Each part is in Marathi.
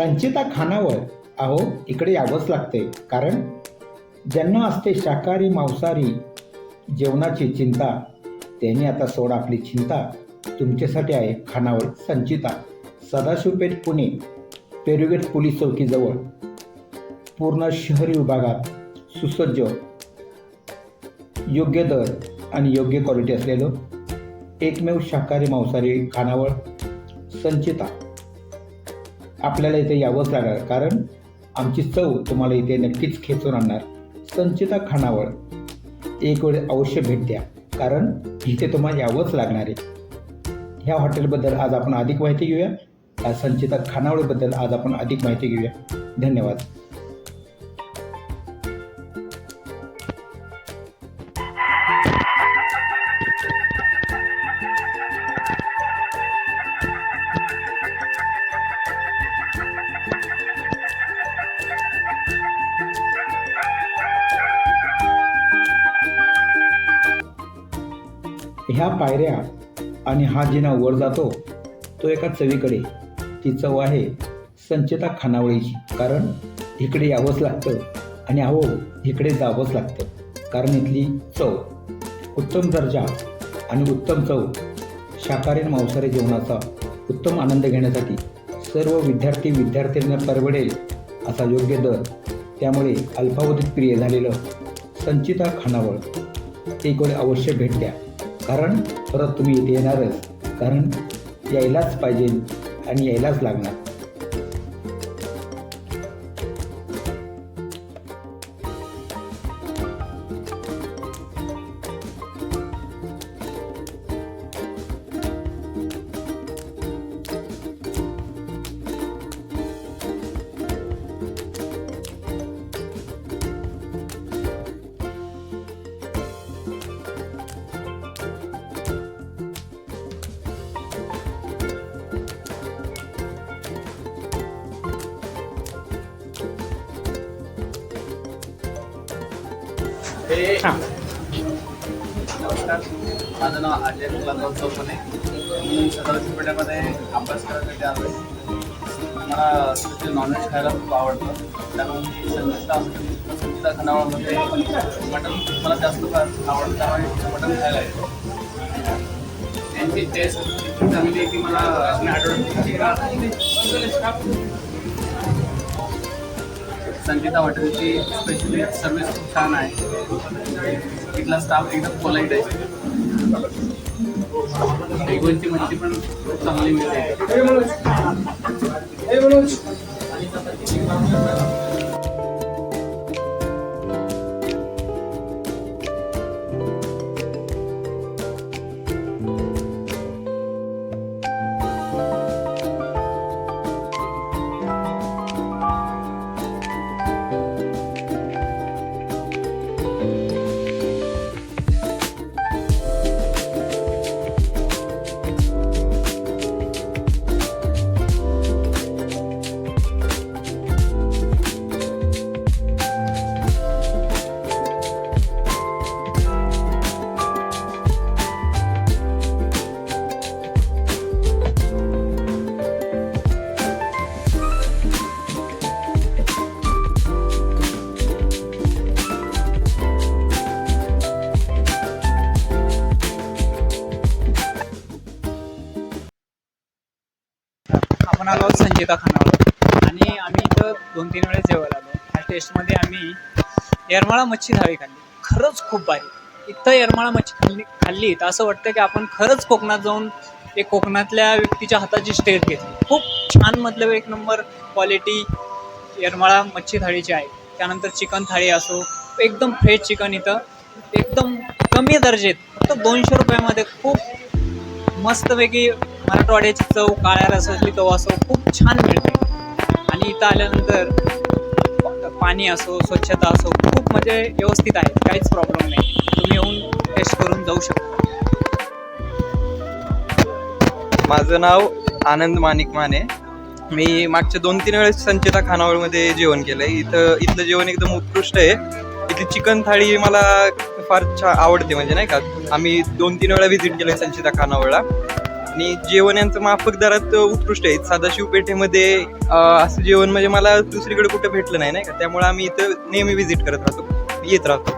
संचिता खानावर अहो इकडे यावंच लागते कारण ज्यांना असते शाकाहारी मांसाहारी जेवणाची चिंता त्यांनी आता सोडा आपली चिंता. तुमच्यासाठी आहे खानावळ संचिता. सदाशिवपेठ पुणे पेरुगेट पोलीस चौकीजवळ. पूर्ण शहरी विभागात सुसज्ज योग्य दर आणि योग्य क्वालिटी असलेलं एकमेव शाकाहारी मांसाहारी खानावळ संचिता. आपल्याला इथे यावंच लागणार. कारण आमची चव तुम्हाला इथे नक्कीच खेचून आणणार. संचिता खानावळ एक वेळ अवश्य भेट द्या. कारण इथे तुम्हाला यावंच लागणार आहे. ह्या हॉटेलबद्दल आज आपण अधिक माहिती घेऊया. संचिता खानावळीबद्दल आज आपण अधिक माहिती घेऊया. धन्यवाद. ह्या पायऱ्या आणि हा जिना वर जातो तो एका चवीकडे. ती चव आहे संचिता खानावळीची. कारण इकडे यावंच लागतं आणि अहो इकडे जावंच लागतं. कारण इथली चव उत्तम दर्जा आणि उत्तम चव शाकाहारी मांसाहारी जेवणाचा उत्तम आनंद घेण्यासाठी सर्व विद्यार्थी विद्यार्थ्यांना परवडेल असा योग्य दर. त्यामुळे अल्पावधीत प्रिय झालेलं संचिता खानावळ. एक वेळ अवश्य भेट द्या. कारण परत तुम्ही इथे येणारच. कारण यायलाच पाहिजे आणि यायलाच लागणार. हां. नमस्कार. माझं नाव अजय मुलांराव चौपणे मी सदाशिव अभ्यास करायसाठी आलो आहे. मला तिथे नॉनव्हेज खायला खूप आवडतं. त्यामुळे मी संगीता संगीता खानावळमध्ये मटण मला जास्त फार आवडतं. त्यामुळे खायला येतो. त्यांची टेस्ट इतकी चांगली आहे की मला आठवड्याची संगीता हॉटेलची स्पेशली सर्विस खूप छान आहे. इथला स्टाफ एकदम पोलाईट आहे. बेगोनची मच्छी पण खूप चांगली मिळते एका खानावर आणि आम्ही इथं दोन तीन वेळेस जेवायला आलो. ह्या टेस्टमध्ये आम्ही येरमाळा मच्छी थाळी खाल्ली. खरंच खूप भारी. इथं येरमाळा मच्छी खाल्ली खाल्ली तर असं वाटतं की आपण खरंच कोकणात जाऊन एक कोकणातल्या व्यक्तीच्या हाताची स्टेज घेतली. खूप छान मतलब एक नंबर क्वालिटी येरमाळा मच्छी थाळीची आहे. त्यानंतर चिकन थाळी असो एकदम फ्रेश चिकन इथं. एकदम कमी दर्जेत फक्त दोनशे रुपयामध्ये खूप मस्तपैकी मराठवाड्याची चव काळ्या रसातली चव असो खूप छान मिळते. आणि इथं आल्यानंतर पाणी असो स्वच्छता असो खूप म्हणजे व्यवस्थित आहे काहीच प्रॉब्लेम नाही. तुम्ही येऊन टेस्ट करून जाऊ शकता. माझं नाव आनंद माणिक माने. मी मागच्या दोन तीन वेळेस संचिता खानावळमध्ये जेवण केलं आहे इथं इथलं जेवण एकदम उत्कृष्ट आहे. इथली चिकन थाळी मला फार छा आवडते म्हणजे नाही का? आम्ही दोन तीन वेळा व्हिजिट केलं आहे संचिता खानावळला. आणि जेवण यांचं माफक दरात उत्कृष्ट आहे. सदाशिव पेठेमध्ये असं जेवण म्हणजे मला दुसरीकडे कुठं भेटलं नाही नाही का? त्यामुळे आम्ही इथं नेहमी व्हिजिट करत राहतो. येत राहतो.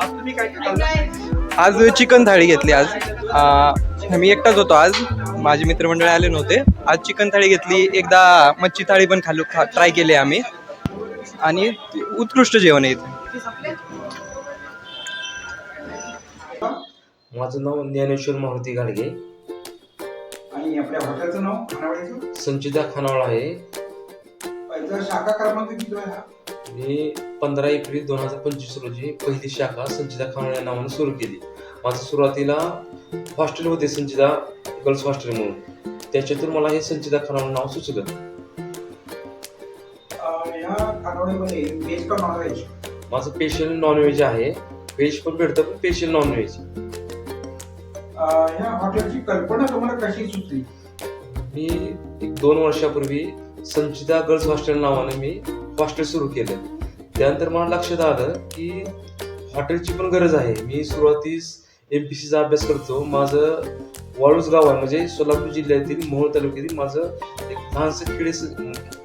आज तुम्ही काय आज चिकन थाळी घेतली आज. मी एकटाच होतो आज. माझे मित्रमंडळी आले नव्हते. आज चिकन थाळी घेतली. एकदा मच्छी थाळी पण खाल्लो खा ट्राय केली आम्ही. आणि उत्कृष्ट जेवण आहे इथे. माझं नाव ज्ञानेश्वर मारुती घाडगे आणि आपल्या हॉटेलचं नाव खानावळीचं? संचिता खानावळ आहे. शाखा क्रमांक किती आहे हा? मी पंधरा एप्रिल दोन हजार पंचवीस रोजी पहिली शाखा संचिता खानावळ या नावाने सुरू केली. माझं सुरुवातीला हॉस्टेल होते संचिता गर्ल्स हॉस्टेल म्हणून. त्याच्यातून मला हे संचिता खानावळ नाव सुचलं. अं, ह्या खानावळीमध्ये व्हेज का नॉनव्हेज माझं स्पेशल नॉनव्हेज आहे. व्हेज पण भेटतं पण स्पेशल नॉनव्हेज या हॉटेलची कल्पना तुम्हाला कशी सुचली? मी एक दोन वर्षापूर्वी संचिता गर्ल्स हॉस्टेल नावाने मी हॉस्टेल सुरू केलं. त्यानंतर मला लक्षात आलं की हॉटेलची पण गरज आहे. मी सुरुवातीस एम पी सीचा अभ्यास करतो. माझं वाळूस गाव आहे. म्हणजे सोलापूर जिल्ह्यातील मोहोळ तालुक्यातील माझं एक लहानसं खेडे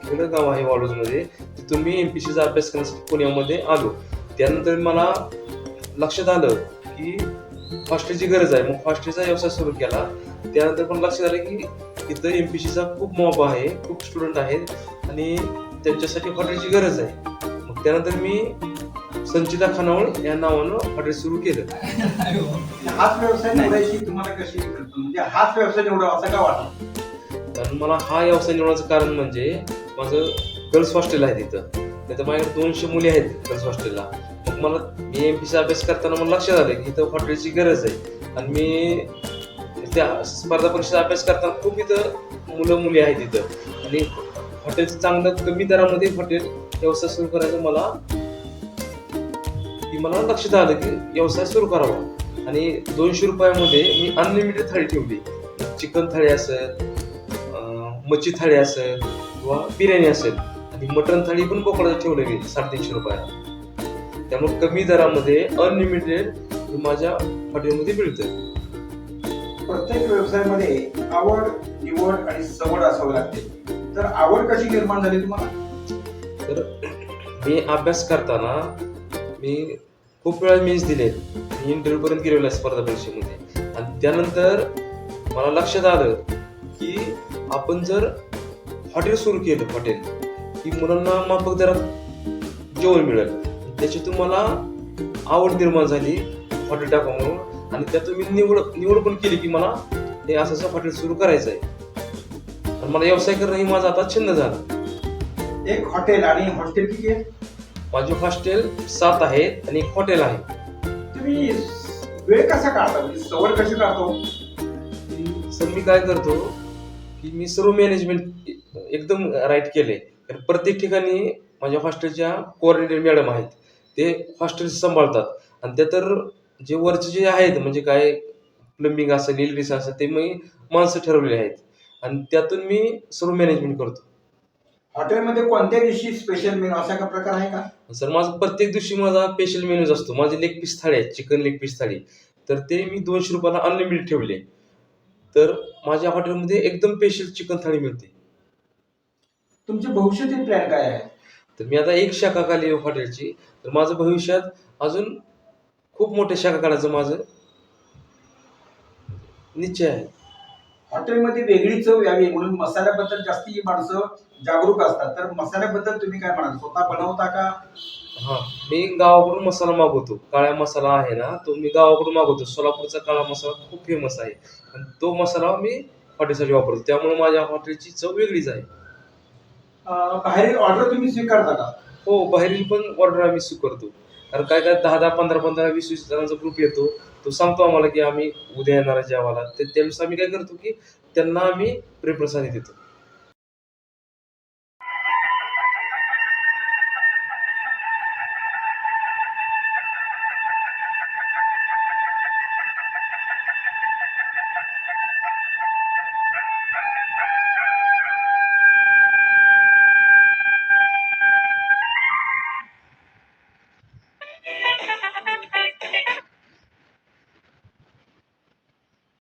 खेडं गाव आहे वाळूजमध्ये. तिथून मी एम पी सीचा अभ्यास करण्यासाठी पुण्यामध्ये आलो. त्यानंतर मला लक्षात आलं की हॉस्टेलची गरज आहे. मग हॉस्टेलचा व्यवसाय सुरू केला. त्यानंतर पण लक्षात आलं की इथं एम पी सीचा खूप मॉब आहे. खूप स्टुडंट आहेत. आणि त्यांच्यासाठी हॉटेलची गरज आहे. मग त्यानंतर मी संचिता खानावळ या नावानं हॉटेल सुरू केलं. हाच व्यवसाय निवडायची तुम्हाला कशी म्हणजे हाच व्यवसाय निवडावा असं का वाटलं? कारण मला हा व्यवसाय निवडण्याचं कारण म्हणजे माझं गर्ल्स हॉस्टेल आहे तिथं. नाही तर माझ्याकडे दोनशे मुली आहेत गर्ल्स हॉस्टेलला मला मी एम पीचा अभ्यास करताना मला लक्षात आलं की इथं हॉटेलची गरज आहे. आणि मी त्या स्पर्धा परीक्षेचा अभ्यास करताना खूप इथं मुलं मुली आहेत इथं. आणि हॉटेलचं चांगलं कमी दरामध्ये हॉटेल व्यवसाय सुरू करायचं मला की मला लक्षात आलं की व्यवसाय सुरू करावा. आणि दोनशे रुपयामध्ये मी अनलिमिटेड थाळी ठेवली. चिकन थाळी असेल मच्छी थाळी असेल किंवा बिर्याणी असेल. आणि मटण थाळी पण बोकडाचं ठेवलं मी साडेतीनशे रुपयाला. त्यामुळे कमी दरामध्ये अनलिमिटेड माझ्या हॉटेलमध्ये मिळतं प्रत्येक व्यवसायामध्ये आवड निवड आणि सवड असावी लागते. तर आवड कशी निर्माण झाली तुम्हाला? तर मी अभ्यास करताना मी खूप वेळा मीच दिले मी इंटरव्ह्यू पर्यंत गेलेलो आहे स्पर्धा परीक्षेमध्ये. आणि त्यानंतर मला लक्षात आलं की आपण जर हॉटेल सुरू केलं हॉटेल की मुलांना माफक दरात जेवण मिळेल. त्याच्यातून मला आवड निर्माण झाली हॉटेल टाका म्हणून. आणि त्यातून मी निवड निवड पण केली की मला हे असं असं हॉटेल सुरू करायचं आहे आणि मला व्यवसाय करणं ही माझा आता छंद झाला. एक हॉटेल आणि हॉस्टेल किती आहे? माझे हॉस्टेल सात आहेत आणि एक हॉटेल आहे. तुम्ही वेळ कसा काढता? म्हणजे सवड कशी काढतो? सर मी काय करतो की मी सर्व मॅनेजमेंट एकदम राईट केले कारण प्रत्येक ठिकाणी माझ्या हॉस्टेलच्या कोऑर्डिनेटर मॅडम आहेत. ते हॉस्टेल सांभाळतात. आणि त्या तर जे वरचे जे आहेत म्हणजे काय प्लंबिंग असेल इलेक्ट्रिक असेल ते मी माणसं ठरवलेले आहेत. आणि त्यातून मी सर्व मॅनेजमेंट करतो. हॉटेलमध्ये कोणत्या दिवशी स्पेशल मेनू असा का प्रकार आहे का? सर माझं प्रत्येक दिवशी माझा स्पेशल मेन्यूज असतो. माझे लेग पीस थाळी आहेत चिकन लेग पीस थाळी. तर ते मी दोनशे रुपयाला अनलिमिटेड ठेवले. तर माझ्या हॉटेलमध्ये एकदम स्पेशल चिकन थाळी मिळते. तुमचे भविष्यातील प्लॅन काय आहे? तर मी आता एक शाखा काढली हॉटेलची. तर माझं भविष्यात अजून खूप मोठ्या शाखा काढायचं माझं. निश्चय आहे. हॉटेलमध्ये वेगळी चव यावी म्हणून मसाल्याबद्दल जास्ती माणसं जागरूक असतात. तर मसाल्याबद्दल तुम्ही काय म्हणाल? स्वतः बनवता का? हा मी गावाकडून मसाला मागवतो. काळा मसाला आहे ना तो मी गावाकडून मागवतो. सोलापूरचा काळा मसाला खूप फेमस आहे. आणि तो मसाला मी हॉटेलसाठी वापरतो. त्यामुळे माझ्या हॉटेलची चव वेगळीच आहे. अं, बाहेरील ऑर्डर तुम्ही स्वीकारता का? हो बाहेरील पण ऑर्डर आम्ही स्वीकारतो. कारण काय काय दहा दहा पंधरा पंधरा वीस वीस जणांचा ग्रुप येतो तो सांगतो आम्हाला की आम्ही उद्या येणार आहे जेवायला. त्यानुसार आम्ही काय करतो की त्यांना आम्ही प्रेफरन्स आणि देतो.